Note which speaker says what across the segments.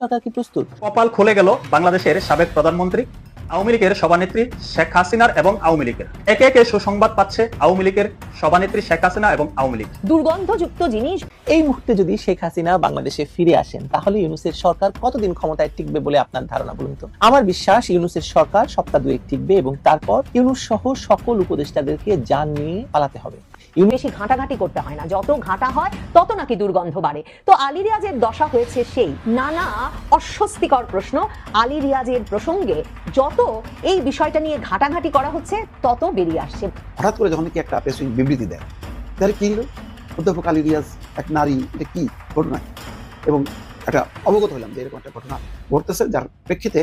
Speaker 1: সরকার কি প্রস্তুত?
Speaker 2: কপাল খুলে গেল বাংলাদেশের সাবেক প্রধানমন্ত্রী আওয়ামী লীগের সভানেত্রী শেখ হাসিনার এবং আওয়ামী লীগের। একে একে সুসংবাদ পাচ্ছে আওয়ামী লীগের সভানেত্রী শেখ হাসিনা এবং আওয়ামী লীগ।
Speaker 3: দুর্গন্ধযুক্ত জিনিস।
Speaker 1: এই মুহূর্তে যদি শেখ হাসিনা বাংলাদেশে ফিরে আসেন তাহলে ইউনুসের সরকার কতদিন ক্ষমতায় টিকবে বলে আপনার ধারণা বলুন তো? আমার বিশ্বাস ইউনুসের সরকার সপ্তাহ দুয়েক টিকবে এবং তারপর ইউনুস সহ সকল উপদেষ্টাদেরকে যান নিয়ে পালাতে হবে।
Speaker 3: বেশি ঘাঁটাঘাঁটি করতে হয় না। যত ঘাঁটা হয়, তত নাকি দুর্গন্ধ বাড়ে। তো আলী রিয়াজের দশা হয়েছে সেই। নানা অস্বস্তিকর প্রশ্ন আলী রিয়াজের প্রসঙ্গে যত এই বিষয়টা নিয়ে ঘাঁটাঘাঁটি করা হচ্ছে, তত বেরিয়ে আসছে।
Speaker 4: হঠাৎ করে যখন কি একটা বিবৃতি দেয়, তাহলে কি হলো? অধ্যাপক আলী রিয়াজ এক নারী, এটা কি ঘটনা? এবং একটা অবগত হলাম যে এরকম একটা ঘটনা ঘটতেছে, যার প্রেক্ষিতে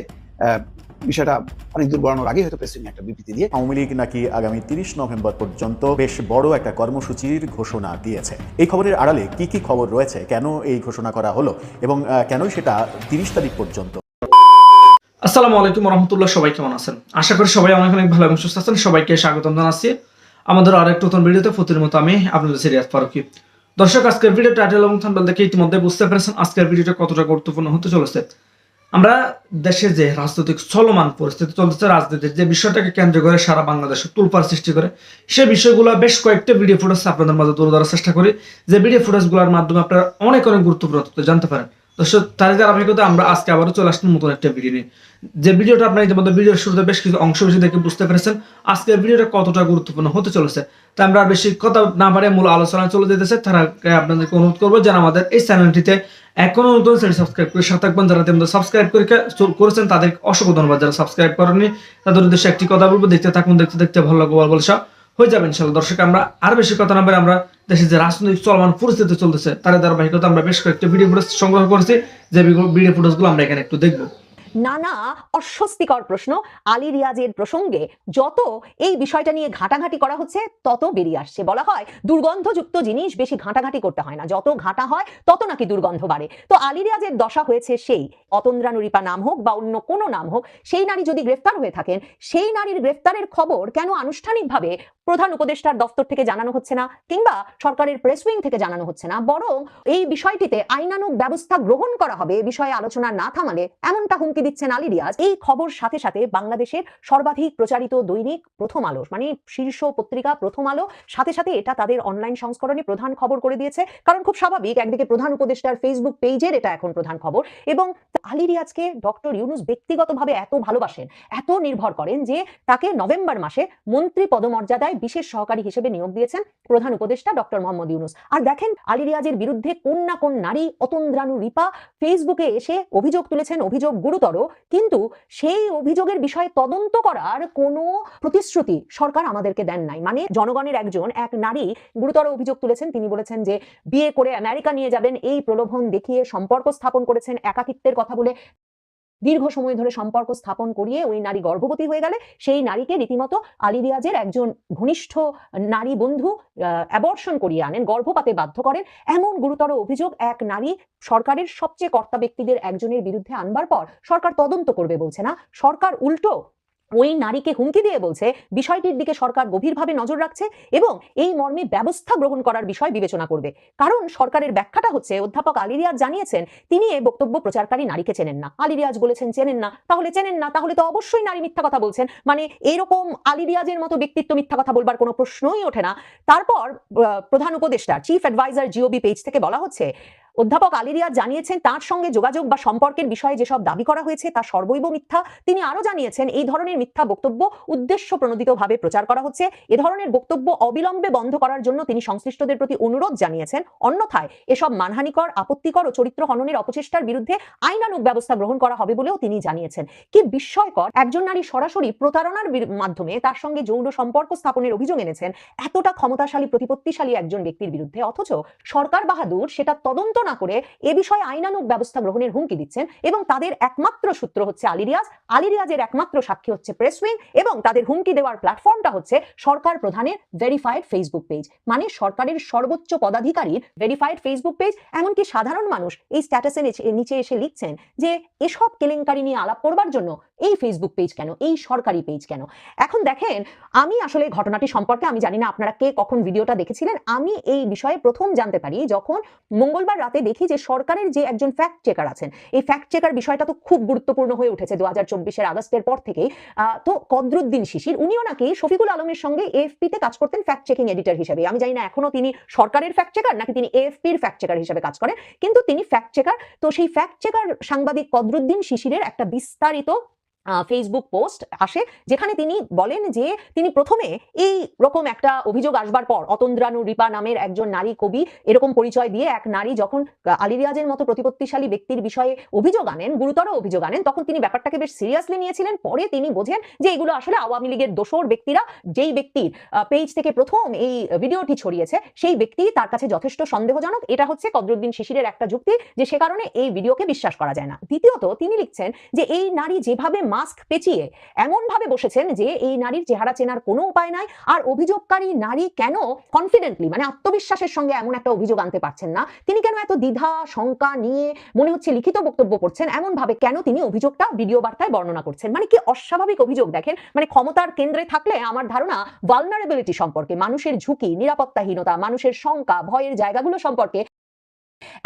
Speaker 4: বিষয়টা অনেক দূর বাড়ানোর আগে হয়তো প্রেসিডেন্ট একটা বিবৃতি দিয়ে
Speaker 5: আওয়ামী লীগ নাকি আগামী তিরিশ নভেম্বর পর্যন্ত বেশ বড় একটা কর্মসূচির ঘোষণা দিয়েছে। এই খবরের আড়ালে কি কি খবর রয়েছে? কেন এই ঘোষণা করা হলো? এবং কেনই সেটা তিরিশ তারিখ পর্যন্ত?
Speaker 6: আসসালামু আলাইকুম রহমতুল্লাহ সবাই কেমন আছেন? আশা করি সবাই অনেক অনেক ভালো এবং সুস্থ আছেন। সবাইকে স্বাগতম জানাচ্ছি। আমাদের আরেক নতুন ভিডিওতে প্রতির মতো আমি আপনাদের সিরিয়াস ফারুকি। দর্শক আজকের ভিডিও টাইটেল এবং থাম্বনেল দেখে ইতিমধ্যে বুঝতে পেরেছেন আজকের ভিডিওটা কতটা গুরুত্বপূর্ণ হতে চলেছে। আমরা দেশে যে রাজনৈতিক চলমান পরিস্থিতি চলতেছে, রাজনীতির যে বিষয়টাকে কেন্দ্র করে সারা বাংলাদেশে তুলপার সৃষ্টি করে, সে বিষয়গুলো বেশ কয়েকটা ভিডিও ফুটেজ আপনাদের মাঝে তুলে ধরার চেষ্টা করি। যে ভিডিও ফুটেজগুলোর মাধ্যমে আপনারা অনেক অনেক গুরুত্বপূর্ণ তথ্য জানতে পারেন। দর্শক আমরা আজকে আবারও চলে নতুন একটা ভিডিও নিয়ে। যে ভিডিওটা ইতিমধ্যে ভিডিওর শুরুতে বেশ কিছু অংশ বেশি দেখে বুঝতে পেরেছেন, আজকের ভিডিওটা কতটা গুরুত্বপূর্ণ হতে চলেছে তাই আমরা বেশি কথা না পারে মূল আলোচনায় চলে যেতেছে। তারা আপনাদেরকে অনুরোধ করব যারা আমাদের এই চ্যানেলটিতে এখনও নতুন চ্যানেল সাবস্ক্রাইব করে সাথে থাকবেন, যারা সাবস্ক্রাইব করে করেছেন তাদের অসংখ্য ধন্যবাদ। যারা সাবস্ক্রাইব করেননি, তাদের উদ্দেশ্যে একটি কথা বলব, দেখতে থাকুন, দেখতে দেখতে ভালো লাগবে সব হয়ে যাবে ইনশাল্লাহ। দর্শক, আমরা আর বেশি কথা না বলে আমরা দেশে যে রাজনৈতিক চলমান পরিস্থিতি চলতেছে। তার ধারাবাহিকতা আমরা বেশ কয়েকটা ভিডিও ফুটেজ সংগ্রহ করেছি, যে ভিডিও ফুটেজগুলো আমরা এখানে একটু দেখব।
Speaker 3: নানা অস্বস্তিকর প্রশ্ন আলী রিয়াজের প্রসঙ্গে, যত এই বিষয়টা নিয়ে ঘাঁটাঘাঁটি করা হচ্ছে, তত বেরিয়ে আসছে। বলা হয়, দুর্গন্ধযুক্ত জিনিস বেশি ঘাঁটাঘাঁটি করতে হয় না। যত ঘাঁটা হয়, তত নাকি দুর্গন্ধ বাড়ে। তো আলী রিয়াজের দশা হয়েছে সেই। অতন্দ্রা নুরিপা নাম হোক বা অন্য কোনো নাম হোক, সেই নারী যদি গ্রেফতার হয়ে থাকেন, সেই নারীর গ্রেফতারের খবর কেন আনুষ্ঠানিকভাবে প্রধান উপদেষ্টার দফতর থেকে জানানো হচ্ছে না কিংবা সরকারের প্রেস উইং থেকে জানানো হচ্ছে না। বরং এই বিষয়টিতে আইনানুগ ব্যবস্থা গ্রহণ করা হবে, এ বিষয়ে আলোচনা না থামালে এমনটা হুমকি দিচ্ছেন আলী রিয়াজ এই খবর সাথে সাথে বাংলাদেশের সর্বাধিক প্রচারিত দৈনিক প্রথম আলো মানে শীর্ষ পত্রিকা প্রথম আলো, সাথে সাথে এটা তাদের অনলাইন সংস্করণে প্রধান খবর করে দিয়েছে। কারণ খুব স্বাভাবিক, একদিকে প্রধান উপদেষ্টার ফেসবুক পেজের এটা এখন প্রধান খবর এবং আলী রিয়াজকে ডক্টর ইউনুস ব্যক্তিগতভাবে এত ভালোবাসেন, এত নির্ভর করেন যে তাকে নভেম্বর মাসে মন্ত্রী পদমর্যাদায় বিশেষ সহকারী হিসেবে নিয়োগ দিয়েছেন প্রধান উপদেষ্টা ডক্টর মোহাম্মদ ইউনুস। আর দেখেন, আলী রিয়াজের বিরুদ্ধে কোন না কোন নারী অতন্দ্রানু রিপা, ফেসবুকে এসে অভিযোগ তুলেছেন, অভিযোগ গুরুতর। কিন্তু সেই অভিযোগের বিষয়ে তদন্ত করার কোনো প্রতিশ্রুতি সরকার আমাদেরকে দেন নাই। মানে জনগণের একজন, এক নারী গুরুতর অভিযোগ তুলেছেন। তিনি বলেছেন যে, বিয়ে করে আমেরিকা নিয়ে যাবেন, এই প্রলোভন দেখিয়ে সম্পর্ক স্থাপন করেছেন, একাকিত্বের কথা বলে দীর্ঘ সময় ধরে সম্পর্ক স্থাপন করিয়ে ওই নারী গর্ভবতী হয়ে গেলে, সেই নারীকে রীতিমতো আলী রিয়াজের একজন ঘনিষ্ঠ নারী বন্ধু অ্যাবর্শন করিয়ে আনেন, গর্ভপাতে বাধ্য করেন। এমন গুরুতর অভিযোগ এক নারী সরকারের সবচেয়ে কর্তা ব্যক্তিদের একজনের বিরুদ্ধে আনবার পর সরকার তদন্ত করবে বলছে না? সরকার উল্টো ওই নারীকে হুমকি দিয়ে বলছে, বিষয়টির দিকে সরকার গভীরভাবে নজর রাখছে এবং এই মর্মে ব্যবস্থা গ্রহণ করার বিষয় বিবেচনা করবে। কারণ সরকারের ব্যাখ্যাটা হচ্ছে, অধ্যাপক আলী রিয়াজ জানিয়েছেন, তিনি এই বক্তব্য প্রচারকারী নারীকে চেনেন না। আলী রিয়াজ বলেছেন, চেনেন না। তাহলে চেনেন না, তাহলে তো অবশ্যই নারী মিথ্যা কথা বলছেন। মানে এরকম আলী রিয়াজের মতো ব্যক্তিত্ব মিথ্যা কথা বলবার কোনো প্রশ্নই ওঠে না। তারপর প্রধান উপদেষ্টা চিফ অ্যাডভাইজার জিওবি পেজ থেকে বলা হচ্ছে অধ্যাপক আলী রিয়াজ জানিয়েছেন, তার সঙ্গে যোগাযোগ বা সম্পর্কের বিষয়ে যেসব দাবি করা হয়েছে তা সর্বৈব মিথ্যা। তিনি আরও জানিয়েছেন, এই ধরনের মিথ্যা বক্তব্য উদ্দেশ্য প্রণোদিতভাবে প্রচার করা হচ্ছে। এ ধরনের বক্তব্য অবিলম্বে বন্ধ করার জন্য তিনি সংশ্লিষ্টদের প্রতি অনুরোধ জানিয়েছেন। অন্যথায় এসব মানহানিকর, আপত্তিকর ও চরিত্র হননের অপচেষ্টার বিরুদ্ধে আইনানুগ ব্যবস্থা গ্রহণ করা হবে বলেও তিনি জানিয়েছেন। কি বিস্ময়কর, একজন নারী সরাসরি প্রতারণার মাধ্যমে তার সঙ্গে যৌন সম্পর্ক স্থাপনের অভিযোগ এনেছেন। এতটা ক্ষমতাশালী, প্রতিপত্তিশালী একজন ব্যক্তির বিরুদ্ধে, অথচ সরকার বাহাদুর সেটা তদন্ত না করে এ বিষয়ে আইনানুগ ব্যবস্থা গ্রহণের হুমকি দিচ্ছেন এবং তাদের একমাত্র সূত্র হচ্ছে আলী রিয়াজ। আলী রিয়াজের একমাত্র সাক্ষী হচ্ছে প্রেস উইং এবং তাদের হুমকি দেওয়ার প্ল্যাটফর্মটা হচ্ছে সরকার প্রধানের ভেরিফাইড ফেসবুক পেজ মানে সরকারের সর্বোচ্চ পদাধিকারীর ভেরিফাইড ফেসবুক পেজ এমনকি সাধারণ মানুষ এই স্ট্যাটাসের নিচে এসে লিখছেন যে এসব কেলেঙ্কারি নিয়ে আলাপ করবার জন্য এই ফেসবুক পেজ কেন? এই সরকারি পেজ কেন? এখন দেখেন, আমি আসলে ঘটনাটি সম্পর্কে আমি জানি না আপনারা কে কখন ভিডিওটা দেখেছিলেন। আমি এই বিষয়ে প্রথম জানতে পারি যখন মঙ্গলবার রাতে দেখি যে সরকারের যে একজন ফ্যাক্ট চেকার আছেন, এই ফ্যাক্ট চেকার বিষয়টা তো খুব গুরুত্বপূর্ণ হয়ে উঠেছে দু হাজার চব্বিশের আগস্টের পর থেকেই। তো কদরুদ্দিন শিশির, উনিও নাকি শফিকুল আলমের সঙ্গে এএফপি তে কাজ করতেন ফ্যাক্ট চেকিং এডিটর হিসেবে। আমি জানি না এখনও তিনি সরকারের ফ্যাক্ট চেকার নাকি তিনি এএফপির ফ্যাক্ট চেকার হিসেবে কাজ করেন। কিন্তু তিনি ফ্যাক্ট চেকার তো সেই ফ্যাক্ট চেকার সাংবাদিক কদরুদ্দিন শিশিরের একটা বিস্তারিত ফেসবুক পোস্ট আসে যেখানে তিনি বলেন যে তিনি প্রথমে এই রকম একটা অভিযোগ আসবার পর অতন্দ্রানু রিপা নামের একজন নারী কবি এরকম পরিচয় দিয়ে এক নারী যখন আলী রিয়াজের মতো প্রতিপত্তিশালী ব্যক্তির বিষয়ে অভিযোগ আনেন, গুরুতর অভিযোগ আনেন, তখন তিনি ব্যাপারটাকে বেশ সিরিয়াসলি নিয়েছিলেন। পরে তিনি বোঝেন যে এগুলো আসলে আওয়ামী লীগের দোসর ব্যক্তিরা, যেই ব্যক্তির পেজ থেকে প্রথম এই ভিডিওটি ছড়িয়েছে, সেই ব্যক্তি তার কাছে যথেষ্ট সন্দেহজনক। এটা হচ্ছে কদরুদ্দিন শিশিরের একটা যুক্তি যে সে কারণে এই ভিডিওকে বিশ্বাস করা যায় না। দ্বিতীয়ত তিনি লিখছেন যে এই নারী যেভাবে মাস্ক পেঁচিয়ে এমন ভাবে বসেছেন যে এই নারীর চেহারা চেনার কোনো উপায় নাই, আর অভিযোগকারী নারী কেন কনফিডেন্টলি মানে আত্মবিশ্বাসের সঙ্গে এমন একটা অভিযোগ আনতে পারছেন না? তিনি কেন এত দ্বিধা, শঙ্কা নিয়ে মনে হচ্ছে লিখিত বক্তব্য করছেন এমন ভাবে কেন তিনি অভিযোগটা ভিডিও বার্তায় বর্ণনা করছেন? মানে কি অস্বাভাবিক অভিযোগ দেখেন? মানে ক্ষমতার কেন্দ্রে থাকলে আমার ধারণা ভালনারেবিলিটি সম্পর্কে, মানুষের ঝুঁকি, নিরাপত্তাহীনতা, মানুষের শঙ্কা, ভয়ের জায়গাগুলো সম্পর্কে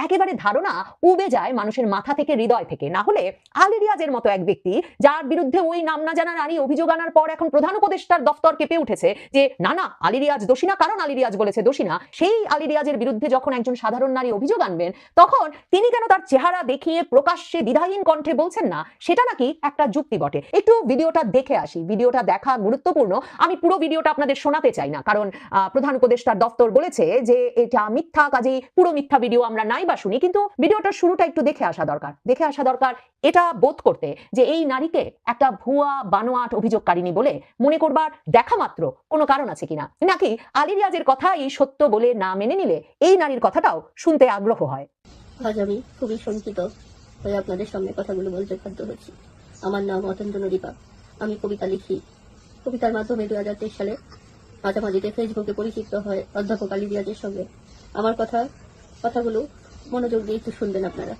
Speaker 3: একেবারে ধারণা উবে যায় মানুষের মাথা থেকে, হৃদয় থেকে। না হলে আলী রিয়াজের মতো এক ব্যক্তি, যার বিরুদ্ধে ওই নাম না জানা নারী অভিযোগ আনার পর এখন প্রধান উপদেষ্টার দফতর কেঁপে উঠেছে যে, না না আলী রিয়াজ দোষী না, কারণ আলী রিয়াজ বলেছে দোষী না। সেই আলী রিয়াজের বিরুদ্ধে যখন একজন সাধারণ নারী অভিযোগ আনবেন, তখন তিনি কেন তার চেহারা দেখিয়ে প্রকাশ্যে দ্বিধাহীন কণ্ঠে বলছেন না, সেটা নাকি একটা যুক্তি বটে। একটু ভিডিওটা দেখে আসি। ভিডিওটা দেখা গুরুত্বপূর্ণ। আমি পুরো ভিডিওটা আপনাদের শোনাতে চাই না, কারণ প্রধান উপদেষ্টার দফতর বলেছে যে, এটা মিথ্যা, কাজেই পুরো মিথ্যা ভিডিও আমরা নাই বা শুনি, কিন্তু ভিডিওটার শুরুটা একটু দেখে আসা দরকার। দেখে আসা দরকার এটা বোধ করতে যে এই নারীকে একটা ভুয়া, বানোয়াট অভিযোগকারিনী বলে মনে করবার দেখা মাত্র কোনো কারণ আছে কিনা। নাকি আলী রিয়াজের কথা এই সত্য বলে না মেনে নিলে এই নারীর কথাটাও শুনতে আগ্রহ হয়?
Speaker 7: আজ আমি খুবই শঙ্কিত হয়ে আপনাদের সামনে কথাগুলো বলতে বাধ্য হচ্ছি। আমার নাম অতন্দ্র দীপা আমি কবিতা লিখি। কবিতার মাধ্যমে দু হাজার তেইশ সালে মাঝামাঝিতে ফেসবুকে পরিচিত হয় অধ্যাপক আলী রিয়াজের সঙ্গে আমার কথা, কথাগুলো মনোযোগ দিয়ে একটু শুনবেন আপনারা।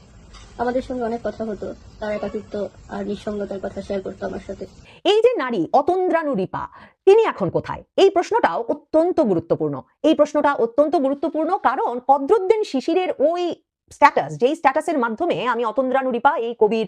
Speaker 7: আমাদের সঙ্গে অনেক কথা হতো, তার একাকিত্ব আর নিঃসঙ্গতার কথা শেয়ার করতো আমার সাথে।
Speaker 3: এই যে নারী, অতন্দ্রানু রিপা, তিনি এখন কোথায়? এই প্রশ্নটাও অত্যন্ত গুরুত্বপূর্ণ। এই প্রশ্নটা অত্যন্ত গুরুত্বপূর্ণ কারণ কদরুদ্দিন শিশিরের ওই স্ট্যাটাস যেই স্ট্যাটাসের মাধ্যমে আমি অতন্দ্রানু রিপা এই কবির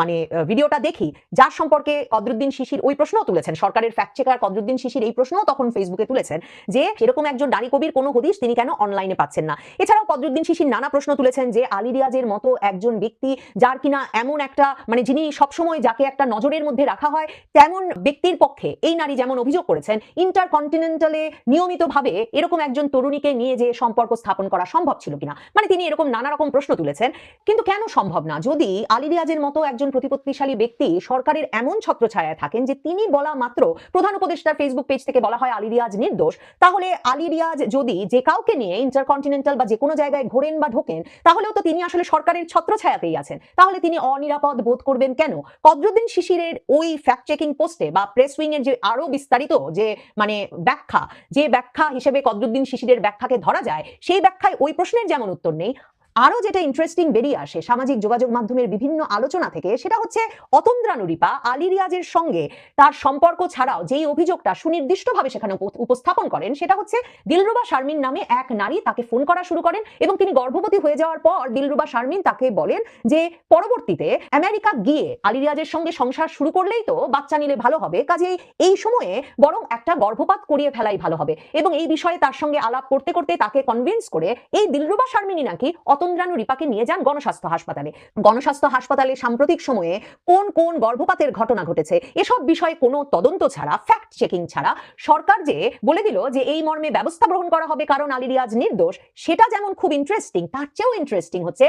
Speaker 3: মানে ভিডিওটা দেখি, যার সম্পর্কে কদরুদ্দিন শিশির ওই প্রশ্নও তুলেছেন। সরকারের ফ্যাক্ট চেকার কদরুদ্দিন শিশির এই প্রশ্নও তখন ফেসবুকে তুলেছেন যে, সেরকম একজন নারী কবির কোনো হদিশ তিনি কেন অনলাইনে পাচ্ছেন না। এছাড়াও কদরুদ্দিন শিশির নানা প্রশ্ন তুলেছেন যে, আলী রিয়াজের মতো একজন ব্যক্তি যার কিনা এমন একটা মানে যিনি সবসময় যাকে একটা নজরের মধ্যে রাখা হয়, তেমন ব্যক্তির পক্ষে এই নারী যেমন অভিযোগ করেছেন ইন্টারকন্টিনেন্টালে নিয়মিতভাবে এরকম একজন তরুণীকে নিয়ে যে সম্পর্ক স্থাপন করা সম্ভব ছিল কিনা। মানে তিনি এরকম নানা রকম প্রশ্ন তুলেছেন, কিন্তু কেন সম্ভব না? যদি আলী রিয়াজের মতো একজন প্রতিপত্তিশালী ব্যক্তি সরকারের এমন ছত্রছায়ায় থাকেন যে তিনি বলা মাত্র প্রধান উপদেষ্টার ফেসবুক পেজ থেকে বলা হয় আলী রিয়াজ নির্দোষ, তাহলে আলী রিয়াজ যদি যে কাউকে নিয়ে ইন্টারকন্টিনেন্টাল বা যে কোনো জায়গায় ঘোরেন বা ঢোকেন, তাহলেও তো তিনি আসলে সরকারের ছত্রছায়াতেই আছেন। তাহলে তিনি অনিরাপদ বোধ করবেন কেন? কদরুদ্দিন শিশিরের ওই ফ্যাক্ট চেকিং পোস্টে বা প্রেস উইং এর যে আরও বিস্তারিত যে মানে ব্যাখ্যা, যে ব্যাখ্যা হিসেবে কদরুদ্দিন শিশিরের ব্যাখ্যাকে ধরা যায়, সেই ব্যাখ্যায় ওই প্রশ্নের যেমন উত্তর নেই আরও যেটা ইন্টারেস্টিং বেরিয়ে আসে সামাজিক যোগাযোগ মাধ্যমের বিভিন্ন আলোচনা থেকে, সেটা হচ্ছে অতন্দ্রানুরিপা আলী রিয়াজের সঙ্গে তার সম্পর্ক ছাড়াও যেই অভিযোগটা সুনির্দিষ্টভাবে সেখানে উপস্থাপন করেন, সেটা হচ্ছে দিলরুবা শারমিন নামে এক নারী তাকে ফোন করা শুরু করেন এবং তিনি গর্ভবতী হয়ে যাওয়ার পর দিলরুবা শারমিন তাকে বলেন যে পরবর্তীতে আমেরিকা গিয়ে আলী রিয়াজের সঙ্গে সংসার শুরু করলেই তো বাচ্চা নিলে ভালো হবে, কাজেই এই সময়ে বরং একটা গর্ভপাত করিয়ে ফেলাই ভালো হবে এবং এই বিষয়ে তার সঙ্গে আলাপ করতে করতে তাকে কনভিন্স করে এই দিলরুবা শারমিনী নাকি অতন্দ্রানু রিপাকে নিয়ে যান গণস্বাস্থ্য হাসপাতালে। গণস্বাস্থ্য হাসপাতালে সাম্প্রতিক সময়ে কোন কোন গর্ভপাতের ঘটনা ঘটেছে, এসব বিষয়ে কোনো তদন্ত ছাড়া ফ্যাক্ট চেকিং ছাড়া সরকার যে বলে দিল যে এই মর্মে ব্যবস্থা গ্রহণ করা হবে কারণ আলী রিয়াজ নির্দোষ, সেটা যেমন খুব ইন্টারেস্টিং তার চেয়েও ইন্টারেস্টিং হচ্ছে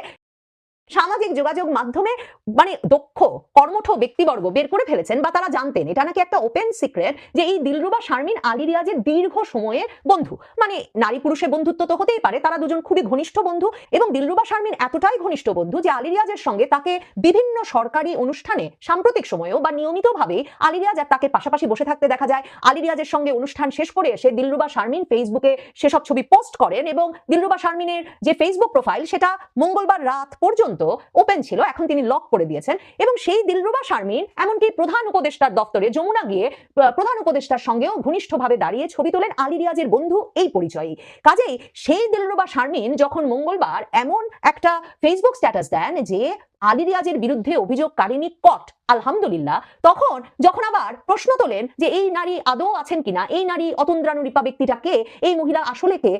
Speaker 3: সামাজিক যোগাযোগ মাধ্যমে মানে দক্ষ, কর্মঠ ব্যক্তিবর্গ বের করে ফেলেছেন বা তারা জানতেন। এটা নাকি একটা ওপেন সিক্রেট যে এই দিলরুবা শারমিন আলী রিয়াজের দীর্ঘ সময়ের বন্ধু। মানে নারী পুরুষের বন্ধুত্ব তো হতেই পারে, তারা দুজন খুবই ঘনিষ্ঠ বন্ধু এবং দিলরুবা শারমিন এতটাই ঘনিষ্ঠ বন্ধু যে আলী রিয়াজের সঙ্গে তাকে বিভিন্ন সরকারি অনুষ্ঠানে সাম্প্রতিক সময়েও বা নিয়মিতভাবে আলী রিয়াজ আর তাকে পাশাপাশি বসে থাকতে দেখা যায়। আলী রিয়াজের সঙ্গে অনুষ্ঠান শেষ করে এসে দিলরুবা শারমিন ফেসবুকে সেসব ছবি পোস্ট করেন এবং দিলরুবা শারমিনের যে ফেসবুক প্রোফাইল সেটা মঙ্গলবার রাত পর্যন্ত পর্যন্ত ওপেন ছিল, এখন তিনি লক করে দিয়েছেন এবং সেই দিলরুবা শারমিন এমনকি প্রধান উপদেষ্টার দপ্তরে যমুনা গিয়ে প্রধান উপদেষ্টার সঙ্গেও ঘনিষ্ঠভাবে দাঁড়িয়ে ছবি তোলেন আলী রিয়াজের বন্ধু এই পরিচয়ই। কাজেই সেই দিলরুবা শারমিন যখন মঙ্গলবার এমন একটা ফেসবুক স্ট্যাটাস দেন যে আলী রিয়াজের বিরুদ্ধে অভিযোগকারিনী কট, আলহামদুলিল্লাহ। তখন যখন আবার প্রশ্ন তোলেন যে এই নারী আদৌ আছেন কিনা, এই নারী অতন্দ্রানুরিপা ব্যক্তিটা এই মহিলা আসলে কে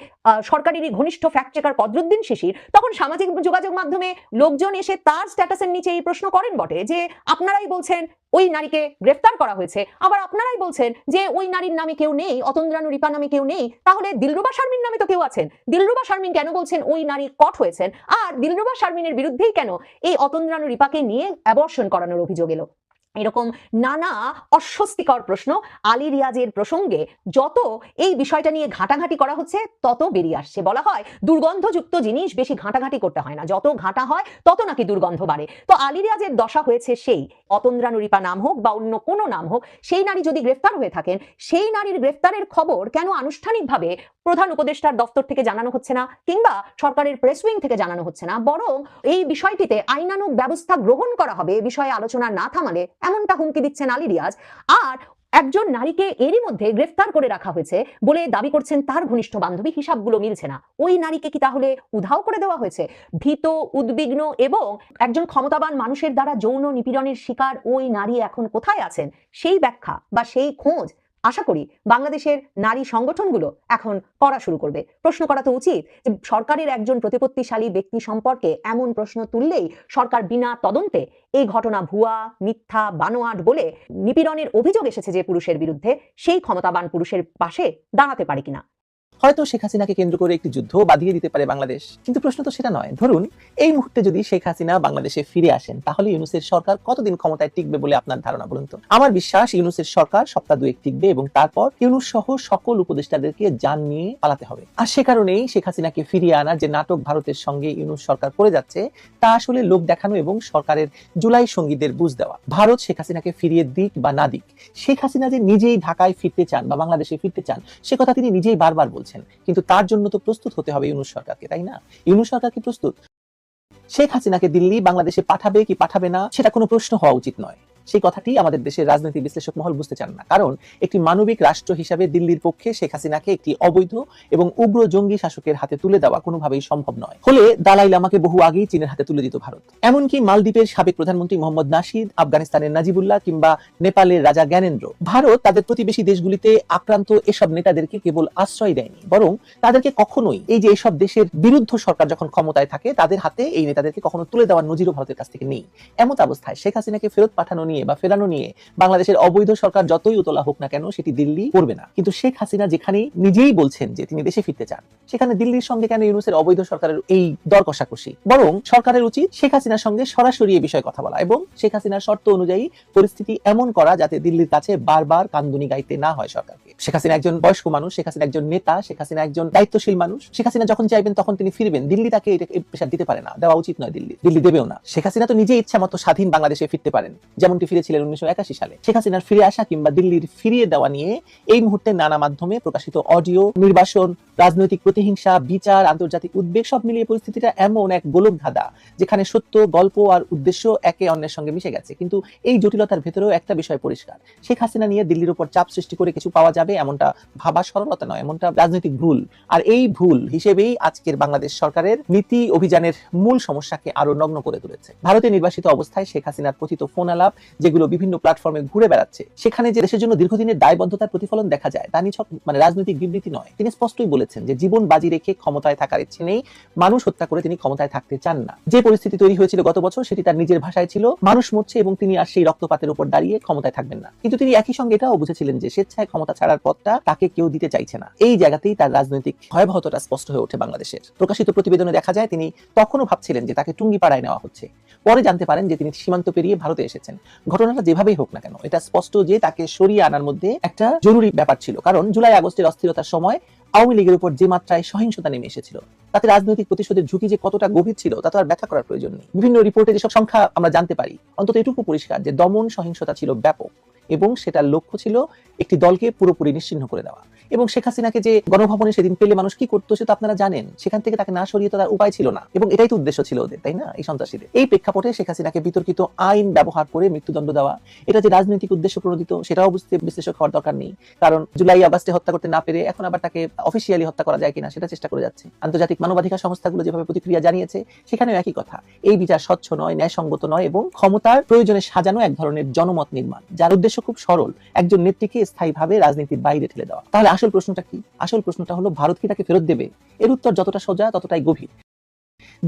Speaker 3: সরকারেরই ঘনিষ্ঠ ফ্যাক্ট চেকার কদরুদ্দিন শিশির, তখন সামাজিক যোগাযোগ মাধ্যমে লোকজন এসে তার স্ট্যাটাসের নিচে এই প্রশ্ন করেন বটে যে আপনারাই বলছেন ওই নারীকে গ্রেফতার করা হয়েছে। আবার আপনারাই বলছেন যে ওই নারীর নামে কেউ নেই অতন্দ্রানু রিপা নামে কেউ নেই, তাহলে দিলরুবা শারমিন নামে তো কেউ আছেন। দিলরুবা শারমিন কেন বলছেন ওই নারী কট হয়েছেন? আর দিলরুবা শারমিনের বিরুদ্ধেই কেন এই অতন্দ্রানু রিপাকে নিয়ে অ্যাবর্শন করানোর অভিযোগ এলো? এরকম নানা অস্বস্তিকর প্রশ্ন আলী রিয়াজের প্রসঙ্গে যত এই বিষয়টা নিয়ে ঘাটাঘাটি করা হচ্ছে, তত বেরিয়ে আসছে। বলা হয় দুর্গন্ধযুক্ত জিনিস বেশি ঘাটাঘাটি করতে হয় না। যত ঘাটা হয়, তত নাকি দুর্গন্ধ বাড়ে। তো আলী রিয়াজের দশা হয়েছে সেই। অতন্দ্রানুরিপা নাম হোক বা অন্য কোনো নাম হোক, সেই নারী যদি গ্রেফতার হয়ে থাকেন, সেই নারীর গ্রেফতারের খবর কেন আনুষ্ঠানিকভাবে প্রধান উপদেষ্টার দপ্তর থেকে জানানো হচ্ছে না কিংবা সরকারের প্রেস উইং থেকে জানানো হচ্ছে না? বরং এই বিষয়টিতে আইনানুগ ব্যবস্থা গ্রহণ করা হবে। এ বিষয়ে আলোচনা না থামালে এমনটা হুমকি দিচ্ছেন আলী রিয়াজ। আর একজন নারীকে এরই মধ্যে গ্রেফতার করে রাখা হয়েছে বলে দাবি করছেন তার ঘনিষ্ঠ বান্ধবী, হিসাবগুলো মিলছে না। ওই নারীকে কি তাহলে উধাও করে দেওয়া হয়েছে? ভীত, উদ্বিগ্ন এবং একজন ক্ষমতাবান মানুষের দ্বারা যৌন নিপীড়নের শিকার ওই নারী এখন কোথায় আছেন? সেই ব্যাখ্যা বা সেই খোঁজ আশা করি বাংলাদেশের নারী সংগঠনগুলো এখন করা শুরু করবে। প্রশ্ন করা তো উচিত যে সরকারের একজন প্রতিপত্তিশালী ব্যক্তি সম্পর্কে এমন প্রশ্ন তুললেই সরকার বিনা তদন্তে এই ঘটনা ভুয়া, মিথ্যা, বানোয়াট বলে নিপীড়নের অভিযোগ এসেছে যে পুরুষের বিরুদ্ধে, সেই ক্ষমতাবান পুরুষের পাশে দাঁড়াতে পারে কিনা।
Speaker 1: হয়তো শেখ হাসিনাকে কেন্দ্র করে একটি যুদ্ধ বাঁধিয়ে দিতে পারে বাংলাদেশ। কিন্তু প্রশ্ন তো সেটা নয়। ধরুন, এই মুহূর্তে যদি শেখ হাসিনা বাংলাদেশে ফিরে আসেন, তাহলে ইউনুসের সরকার কতদিন ক্ষমতায় টিকবে বলে আপনার ধারণা বলুন তো? আমার বিশ্বাস, ইউনুসের সরকার সপ্তাহ দুয়েক টিকবে এবং তারপর ইউনুস সহ সকল উপদেষ্টাদেরকে যান নিয়ে পালাতে হবে। আর সে কারণেই শেখ হাসিনাকে ফিরিয়ে আনার যে নাটক ভারতের সঙ্গে ইউনুস সরকার করে যাচ্ছে, তা আসলে লোক দেখানো এবং সরকারের জুলাই সঙ্গীদের বুঝ দেওয়া। ভারত শেখ হাসিনাকে ফিরিয়ে দিক বা না দিক, শেখ হাসিনা যে নিজেই ঢাকায় ফিরতে চান বা বাংলাদেশে ফিরতে চান, সে কথা তিনি নিজেই বারবার বলছেন। কিন্তু তার জন্য তো প্রস্তুত হতে হবে ইউনুস সরকারকে, তাই না? ইউনুস সরকার কি প্রস্তুত? শেখ হাসিনাকে দিল্লি বাংলাদেশে পাঠাবে কি পাঠাবে না, সেটা কোনো প্রশ্ন হওয়া উচিত নয়। সেই কথাটি আমাদের দেশের রাজনীতি বিশ্লেষক মহল বুঝতে চান না। কারণ একটি মানবিক রাষ্ট্র হিসাবে দিল্লির পক্ষে শেখ হাসিনাকে একটি অবৈধ এবং উগ্র জঙ্গি শাসকের হাতে তুলে দেওয়া কোনোভাবেই সম্ভব নয়। হলে দালাই লামাকে বহু আগেই চীনের হাতে তুলে দিত ভারত। এমনকি মালদ্বীপের সাবেক প্রধানমন্ত্রী মোহাম্মদ নাশিদ আফগানিস্তানের নাজিবুল্লাহ কিংবা নেপালের রাজা জ্ঞানেন্দ্র, ভারত তাদের প্রতিবেশী দেশগুলিতে আক্রান্ত এসব নেতাদেরকে কেবল আশ্রয় দেয়নি, বরং তাদেরকে কখনোই এই যে এসব দেশের বিরুদ্ধ সরকার যখন ক্ষমতায় থাকে, তাদের হাতে এই নেতাদেরকে কখনো তুলে দেওয়ার নজিরও ভারতের কাছ থেকে নেই। এমত অবস্থায় শেখ হাসিনাকে ফেরত পাঠানো বা ফেরানো নিয়ে বাংলাদেশের অবৈধ সরকার যতই উতলা হোক না কেন সেটি দিল্লি করবে না। কিন্তু শেখ হাসিনা যেখানে নিজেই বলছেন যে তিনি দেশে ফিরতে চান, সেখানে দিল্লির সঙ্গে কেন ইউনুসের অবৈধ সরকারের এই দর কষাকষি? বরং সরকারের উচিত শেখ হাসিনার সঙ্গে সরাসরি এই বিষয়ে কথা বলা এবং শেখ হাসিনার শর্ত অনুযায়ী পরিস্থিতি এমন করা যাতে দিল্লির কাছে বারবার কান্দুনি গাইতে না হয় সরকারকে। শেখ হাসিনা একজন বয়স্ক মানুষ, শেখ হাসিনা একজন নেতা, শেখ হাসিনা একজন দায়িত্বশীল মানুষ। শেখ হাসিনা যখন চাইবেন তখন তিনি ফিরবেন। দিল্লি তাকে এটা দিতে পারে না, দেওয়া উচিত নয় দিল্লি। দিল্লি দেবেও না। শেখ হাসিনা তো নিজে ইচ্ছা মতো স্বাধীন বাংলাদেশে ফিরতে পারেন যেমনটি ফিরেছিলেন উনিশশো একাশি সালে। শেখ হাসিনার ফিরে আসা কিংবা দিল্লির ফিরিয়ে দেওয়া নিয়ে এই মুহূর্তে নানা মাধ্যমে প্রকাশিত অডিও নির্বাসন, রাজনৈতিক প্রতিহিংসা, বিচার, আন্তর্জাতিক উদ্বেগ, সব মিলিয়ে পরিস্থিতিটা এমন এক গোলক ধাঁধা যেখানে সত্য, গল্প আর উদ্দেশ্য একে অন্যের সঙ্গে মিশে গেছে। কিন্তু এই জটিলতার ভেতরেও একটা বিষয় পরিষ্কার। শেখ হাসিনা নিয়ে দিল্লির উপর চাপ সৃষ্টি করে কিছু পাওয়া যাবে এমনটা ভাবা সরলতা নয়, এমনটা রাজনৈতিক ভুল। আর এই ভুল হিসেবেই আজকের বাংলাদেশ সরকারের নীতি অভিযানের মূল সমস্যাকে আরও নগ্ন করে তুলেছে। ভারতে নির্বাসিত অবস্থায় শেখ হাসিনার কথিত ফোন আলাপ যেগুলো বিভিন্ন প্ল্যাটফর্মে ঘুরে বেড়াচ্ছে, সেখানে যে দেশের জন্য দীর্ঘদিনের দায়বদ্ধতার প্রতিফলন দেখা যায়, তা নিছক মানে রাজনৈতিক বিবৃতি নয়। তিনি স্পষ্টই বলেছেন যে জীবন বাজি রেখে ক্ষমতায় থাকার ইচ্ছে নেই, মানুষ হত্যা করে তিনি ক্ষমতায় থাকতে চান না। যে পরিস্থিতি তৈরি হয়েছিল গত বছর, সেটি তার নিজের ভাষায় ছিল, মানুষ মরছে এবং তিনি আর সেই রক্তপাতের উপর দাঁড়িয়ে ক্ষমতায় থাকবেন না। কিন্তু তিনি একই সঙ্গে এটাও বুঝেছিলেন যে স্বেচ্ছায় ক্ষমতা ছাড়ার পথটা তাকে কেউ দিতে চাইছে না। এই জায়গাতেই তার রাজনৈতিক ভয়াবহতাটা স্পষ্ট হয়ে ওঠে বাংলাদেশের। প্রকাশিত প্রতিবেদনে দেখা যায়, তিনি তখনও ভাবছিলেন যে তাকে টুঙ্গিপাড়ায় নেওয়া হচ্ছে। পরে জানতে পারেন যে তিনি সীমান্ত পেরিয়ে ভারতে এসেছেন। ঘটনাটা যেভাবেই হোক না কেন, এটা স্পষ্ট যে তাকে সরিয়ে আনার মধ্যে একটা জরুরি ব্যাপার ছিল। কারণ জুলাই আগস্টের অস্থিরতার সময় আওয়ামী লীগের উপর যে মাত্রায় সহিংসতা নেমে এসেছিল, তাতে রাজনৈতিক প্রতিশোধের ঝুঁকি যে কতটা গভীর ছিল, তা তো আর ব্যাখ্যা করার প্রয়োজন নেই। বিভিন্ন রিপোর্টে যেসব সংখ্যা আমরা জানতে পারি, অন্তত এটুকু পরিষ্কার যে দমন সহিংসতা ছিল ব্যাপক। এবং সেটার লক্ষ্য ছিল একটি দলকে পুরোপুরি নিশ্চিহ্ন করে দেওয়া। এবং শেখ হাসিনাকে যে গণভবনে সেদিন পেলে মানুষ কি করতো সে তো আপনারা জানেন। সেখান থেকে তাকে না সরিয়ে তো তার উপায় ছিল না। এবং এটাই তো উদ্দেশ্য ছিল ওদের, তাই না? এই সন্ত্রাসীদের। এই প্রেক্ষাপটে শেখ হাসিনাকে বিতর্কিত আইন ব্যবহার করে মৃত্যুদণ্ড দেওয়া, এটা যে রাজনৈতিক উদ্দেশ্য প্রণোদিত, সেটাও বুঝতে বিশ্লেষক হওয়ার দরকার নেই। কারণ জুলাই, আগস্টে হত্যা করতে না পেরে এখন আবার তাকে অফিসিয়ালি হত্যা করা যায় কিনা সেটা চেষ্টা করে যাচ্ছে। আন্তর্জাতিক মানবাধিকার সংস্থাগুলো যেভাবে প্রতিক্রিয়া জানিয়েছে, সেখানেও একই কথা। এই বিচার স্বচ্ছ নয়, ন্যায়সঙ্গত নয় এবং ক্ষমতার প্রয়োজনে সাজানো এক ধরনের জনমত নির্মাণ, যার উদ্দেশ্য খুব সরল। একজন নেত্রীকে স্থায়ীভাবে রাজনীতির বাইরে ঠেলে দেওয়া। তাহলে আসল প্রশ্নটা কি? আসল প্রশ্নটা হলো, ভারত কি তাকে ফেরত দেবে? এর উত্তর যতটা সোজা ততটাই গভীর।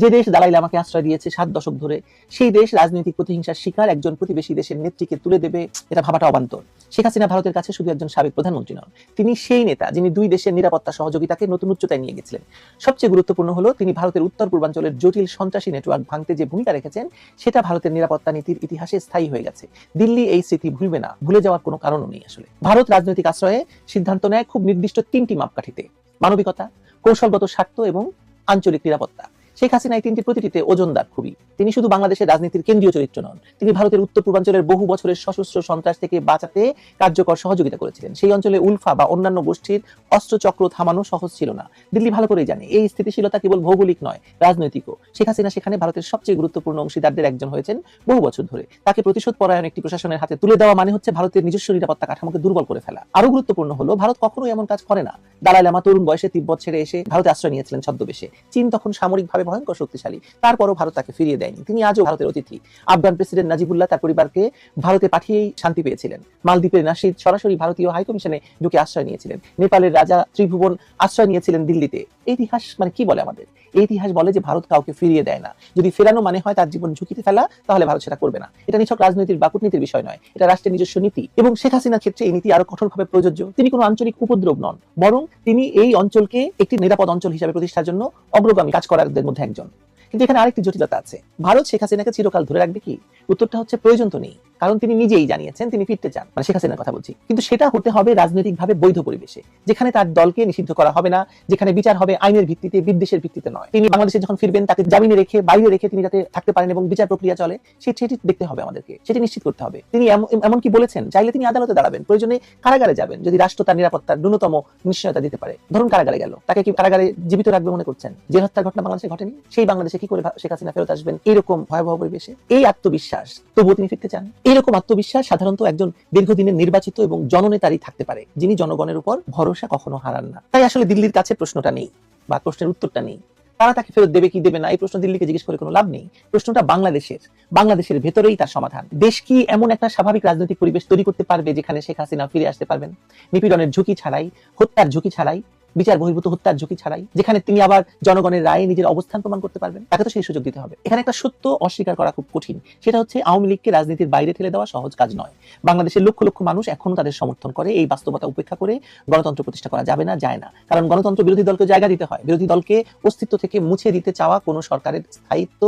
Speaker 1: যে দেশ দালাই লামাকে আশ্রয় দিয়েছে সাত দশক ধরে, সেই দেশ রাজনৈতিক প্রতিহিংসার শিকার একজন প্রতিবেশী দেশের নেত্রীকে তুলে দেবে, এটা ভাবাটা অবান্তর। শেখ হাসিনা ভারতের কাছে শুধু একজন সাবেক প্রধানমন্ত্রী নন, তিনি সেই নেতা যিনি দুই দেশের নিরাপত্তা সহযোগিতাকে নতুন উচ্চতায় নিয়ে গেছিলেন। সবচেয়ে গুরুত্বপূর্ণ হলো, তিনি ভারতের উত্তর পূর্বাঞ্চলের জটিল সন্ত্রাসী নেটওয়ার্ক ভাঙতে যে ভূমিকা রেখেছেন, সেটা ভারতের নিরাপত্তা নীতির ইতিহাসে স্থায়ী হয়ে গেছে। দিল্লি এই স্মৃতি ভুলবে না, ভুলে যাওয়ার কোনো কারণও নেই আসলে। ভারত রাজনৈতিক আশ্রয়ে সিদ্ধান্ত নেয় খুব নির্দিষ্ট তিনটি মাপকাঠিতে, মানবিকতা, কৌশলগত স্বার্থ এবং আঞ্চলিক নিরাপত্তা। শেখ হাসিনা এই তিনটি প্রতিটিতে ওজনদার খুবই। তিনি শুধু বাংলাদেশের রাজনীতির কেন্দ্রীয় চরিত্র নন, তিনি ভারতের উত্তর পূর্বাঞ্চলের বহু বছরের সশস্ত্র সন্ত্রাস থেকে বাঁচাতে কার্যকর সহযোগিতা করেছিলেন। সেই অঞ্চলে উলফা বা অন্যান্য গোষ্ঠীর অস্ত্রচক্র থামানো সহজ ছিল না। দিল্লি ভালো করেই জানে, এই স্থিতিশীলতা কেবল ভৌগোলিক নয়, রাজনৈতিকও। শেখ হাসিনা সেখানে ভারতের সবচেয়ে গুরুত্বপূর্ণ অংশীদারদের একজন হয়েছেন বহু বছর ধরে। তাকে প্রতিশোধ পরায়ণ একটি প্রশাসনের হাতে তুলে দেওয়া মানে হচ্ছে ভারতের নিজস্ব নিরাপত্তা কাঠামোকে দুর্বল করে ফেলা। আরও গুরুত্বপূর্ণ হলো, ভারত কখনোই এমন কাজ করে না। দালাই লামা তরুণ বয়সে তিব্বত ছেড়ে এসে ভারতে আশ্রয় নিয়েছিলেন ছদ্মবেশে। চীন তখন সামরিকভাবে ভয়ঙ্কর শক্তিশালী। তারপরও ভারত তাকে ফিরিয়ে দেয়নি। তিনি আজও ভারতের অতিথি। আফগান প্রেসিডেন্ট নাজিবুল্লাহ তার পরিবারকে ভারতে পাঠিয়েই শান্তি পেয়েছিলেন। মালদ্বীপের নাসিদ সরাসরি ভারতীয় হাইকমিশনে ঢুকে আশ্রয় নিয়েছিলেন। নেপালের রাজা ত্রিভুবন আশ্রয় নিয়েছিলেন দিল্লিতে। ইতিহাস মানে কি বলে আমাদের? এই ইতিহাস বলে যে ভারত কাউকে ফিরিয়ে দেয় না। যদি ফেরানো মানে হয় তার জীবন ঝুঁকিতে ফেলা, তাহলে ভারত সেটা করবে না। এটা নিছক রাজনীতির বা কূটনীতির বিষয় নয়। এটা রাষ্ট্রের নিজস্ব নীতি। এবং শেখ হাসিনার ক্ষেত্রে এই নীতি আরও কঠোরভাবে প্রযোজ্য। তিনি কোনো আঞ্চলিক উপদ্রব নন। বরং তিনি এই অঞ্চলকে একটি নিরাপদ অঞ্চল হিসাবে প্রতিষ্ঠার জন্য অগ্রগামী কাজ করারদের মধ্যে একজন। কিন্তু এখানে আরেকটি জটিলতা আছে। ভারত শেখ হাসিনাকে চিরকাল ধরে রাখবে কি? উত্তরটা হচ্ছে প্রয়োজন তো নেই। কারণ তিনি নিজেই জানিয়েছেন, তিনি ফিরতে চান মানে শেখ হাসিনার কথা বলছি। কিন্তু সেটা হতে হবে রাজনৈতিকভাবে বৈধ পরিবেশে, যেখানে তার দলকে নিষিদ্ধ করা হবে না, যেখানে বিচার হবে আইনের ভিত্তিতে, বিদ্বেষের ভিত্তিতে নয়। তিনি বাংলাদেশে যখন ফিরবেন, তাকে জামিনে রেখে, বাইরে রেখে তিনি যাতে থাকতে পারেন এবং বিচার প্রক্রিয়া চলে সেটি দেখতে হবে আমাদেরকে, সেটি নিশ্চিত করতে হবে। তিনি এমনকি বলেছেন, চাইলে তিনি আদালতে দাঁড়াবেন, প্রয়োজনে কারাগারে যাবেন, যদি রাষ্ট্র তার নিরাপত্তার ন্যূনতম নিশ্চয়তা দিতে পারে। ধরুন কারাগারে গেল, তাকে কি কারাগারে জীবিত রাখবে মনে করছেন? যে হত্যার ঘটনা বাংলাদেশে ঘটেনি, সেই বাংলাদেশে কি করে শেখ হাসিনা ফেরত আসবেন এইরকম ভয়াবহ পরিবেশে? এই আত্মবিশ্বাস, তবুও তিনি ফিরতে চান? এইরকম আত্মবিশ্বাস সাধারণত একজন দীর্ঘদিনের নির্বাচিত এবং জননেতারই থাকতে পারে, যিনি জনগণের উপর ভরসা কখনো হারান না। তাই আসলে দিল্লির কাছে প্রশ্নটা নেই বা প্রশ্নের উত্তরটা নেই। তারা তাকে ফেরত দেবে কি দেবে না, এই প্রশ্ন দিল্লিকে জিজ্ঞেস করে কোনো লাভ নেই। প্রশ্নটা বাংলাদেশের বাংলাদেশের ভেতরেই তার সমাধান। দেশ কি এমন একটা স্বাভাবিক রাজনৈতিক পরিবেশ তৈরি করতে পারবে যেখানে শেখ হাসিনা ফিরে আসতে পারবেন? নিপীড়নের ঝুঁকি ছাড়াই, হত্যার ঝুঁকি ছাড়াই বিচার বহির্ভূত হত্যার ঝুঁকি ছাড়াই, যেখানে তিনি আবার জনগণের রায়ে নিজের অবস্থান প্রমাণ করতে পারবেন, তাকে তো সেই সুযোগ দিতে হবে। এখানে একটা সত্য অস্বীকার করা খুব কঠিন। সেটা হচ্ছে আওয়ামী লীগকে রাজনীতির বাইরে ঠেলে দেওয়া সহজ কাজ নয়। বাংলাদেশের লক্ষ লক্ষ মানুষ এখনও তাদের সমর্থন করে, এই বাস্তবতা উপেক্ষা করে গণতন্ত্র প্রতিষ্ঠা করা যাবে না, যায় না। কারণ গণতন্ত্র বিরোধী দলকে জায়গা দিতে হয়। বিরোধী দলকে অস্তিত্ব থেকে মুছে দিতে চাওয়া কোনো সরকারের স্থায়িত্ব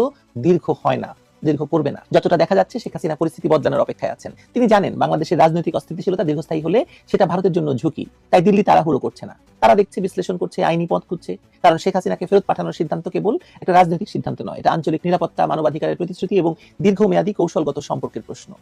Speaker 1: দীর্ঘ হয় না। দীর্ঘ পড়বে না। যতটা দেখা যাচ্ছে শেখ হাসিনা পরিস্থিতি বদলানোর অপেক্ষায় আছেন। তিনি জানেন বাংলাদেশের রাজনৈতিক অস্থিতিশীলতা দীর্ঘস্থায়ী হলে সেটা ভারতের জন্য ঝুঁকি। তাই দিল্লি তাড়াহুড়ো করছে না। তারা দেখছে, বিশ্লেষণ করছে, আইনি পথ খুঁজছে। কারণ শেখ হাসিনাকে ফেরত পাঠানোর সিদ্ধান্ত কেবল একটা রাজনৈতিক সিদ্ধান্ত নয়। এটা আঞ্চলিক নিরাপত্তা, মানবাধিকারের প্রতিশ্রুতি এবং দীর্ঘমেয়াদী কৌশলগত সম্পর্কের প্রশ্ন।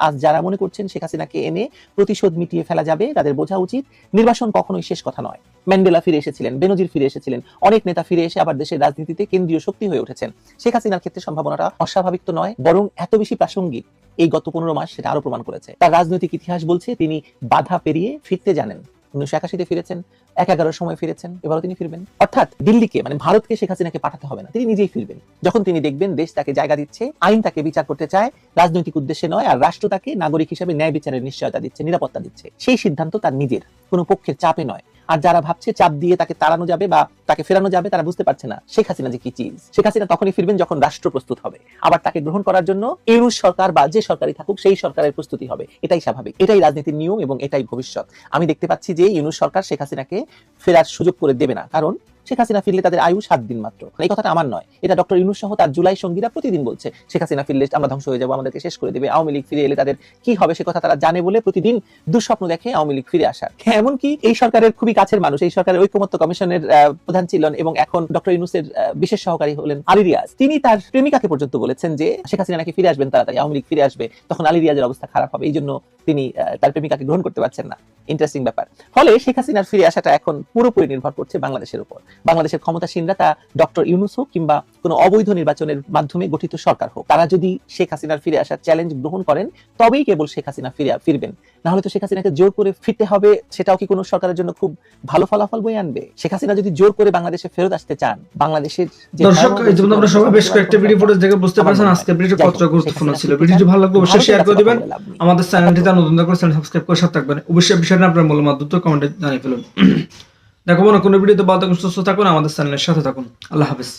Speaker 1: আজ যারা মনে করছেন শেখ হাসিনাকে এনে প্রতিশোধ মিটিয়ে ফেলা যাবে, তাদের বোঝা উচিত নির্বাচন কখনোই শেষ কথা নয়। ম্যান্ডেলা ফিরে এসেছিলেন, বেনজির ফিরে এসেছিলেন, অনেক নেতা ফিরে এসে আবার দেশের রাজনীতিতে কেন্দ্রীয় শক্তি হয়ে উঠেছেন। শেখ হাসিনার ক্ষেত্রে সম্ভাবনাটা অস্বাভাবিক তো নয়, বরং এত বেশি প্রাসঙ্গিক। এই গত পনেরো মাস সেটা আরও প্রমাণ করেছে। তার রাজনৈতিক ইতিহাস বলছে তিনি বাধা পেরিয়ে ফিরতে জানেন। উনিশশো একাশিতে ফিরেছেন, এক এগারোর সময় ফিরেছেন, এবারও তিনি ফিরবেন। অর্থাৎ দিল্লিকে মানে ভারতকে শেখ হাসিনাকে পাঠাতে হবে না, তিনি নিজেই ফিরবেন। যখন তিনি দেখবেন দেশ তাকে জায়গা দিচ্ছে, আইন তাকে বিচার করতে চায়, রাজনৈতিক উদ্দেশ্যে নয়, আর রাষ্ট্র তাকে নাগরিক হিসেবে ন্যায় বিচারের নিশ্চয়তা দিচ্ছে, নিরাপত্তা দিচ্ছে। সেই সিদ্ধান্ত তার নিজের, কোনো পক্ষের চাপে নয়। আর যারা ভাবছে চাপ দিয়ে তাকে তাড়ানো যাবে বা তাকে ফেরানো যাবে, তারা বুঝতে পারছে না শেখ হাসিনা যে কি চিজ। শেখ হাসিনা তখনই ফিরবেন যখন রাষ্ট্র প্রস্তুত হবে। আবার তাকে গ্রহণ করার জন্য ইউনুস সরকার বা যে সরকারই থাকুক, সেই সরকারের প্রস্তুতি হবে। এটাই স্বাভাবিক। এটাই রাজনীতির নিয়ম এবং এটাই ভবিষ্যৎ। আমি দেখতে পাচ্ছি যে ইউনুস সরকার শেখ হাসিনাকে ফেরার সুযোগ করে দেবে না। কারণ শেখ হাসিনা ফিরলে তাদের আয়ু সাত দিন মাত্র। এই কথাটা আমার নয়। এটা ডক্টর ইউনুস সহ তার জুলাই সঙ্গীরা প্রতিদিন বলছে, শেখ হাসিনা ফিরলে আমরা ধ্বংস হয়ে যাব, আমাদেরকে শেষ করে দেবে, আওয়ামী লীগ ফিরে এলে তাদের কি হবে সে কথা তারা জানে বলে প্রতিদিন দুঃস্বপ্ন দেখে আওয়ামী লীগ ফিরে আসার। এমনকি এই সরকারের খুবই কাছের মানুষ, এই সরকারের ঐক্যমত্য কমিশনের প্রধান ছিলেন এবং এখন ডক্টর ইউনুসের বিশেষ সহকারী হলেন আলী রিয়াজ। তিনি তার প্রেমিকাকে পর্যন্ত বলেছেন যে, শেখ হাসিনা নাকি ফিরে আসবেন, তাড়াতাড়ি আওয়ামী লীগ ফিরে আসবে, তখন আলী রিয়াজের অবস্থা খারাপ হবে, এই জন্য তিনি তার প্রেমিকাকে গ্রহণ করতে পারছেন না। ইন্টারেস্টিং ব্যাপার। ফলে শেখ হাসিনার ফিরে আসাটা এখন পুরোপুরি নির্ভর করছে বাংলাদেশের উপর। বাংলাদেশের ক্ষমতাসীনরা তা ডক্টর ইউনুস হোক কিংবা কোনো অবৈধ নির্বাচনের মাধ্যমে গঠিত সরকার হোক তারা যদি শেখ হাসিনার ফিরে আসার চ্যালেঞ্জ গ্রহণ করেন তবেই কেবল শেখ হাসিনা ফিরে ফিরবেন। না হলে তো শেখ হাসিনাকে জোর করে ফিরতে হবে সেটাও কি কোনো সরকারের জন্য খুব ভালো ফলাফল বই আনবে? শেখ হাসিনা যদি জোর করে বাংলাদেশে ফেরত আসতে চান বাংলাদেশের
Speaker 6: দর্শক আমরা সবাই বেশ কয়েকটা ভিডিও ফুটেজ দেখে বুঝতে পারছেন আজকে ভিডিওটা কতটা গুরুত্বপূর্ণ ছিল। ভিডিওটি ভালো লাগলে অবশ্যই শেয়ার করে দিবেন। আমাদের চ্যানেলটি তার নতুন করে চ্যানেল সাবস্ক্রাইব করে সাথে থাকবেন। অবশ্যই বিষয়টা আপনার মূল্যমাত দ্রুত কমেন্টে জানিয়ে ফেলুন। দেখো মনে কোনো ভিডিওতে ভালো থাকুন সুস্থ থাকুন আমাদের চ্যানেলের সাথে থাকুন। আল্লাহ হাফিজ।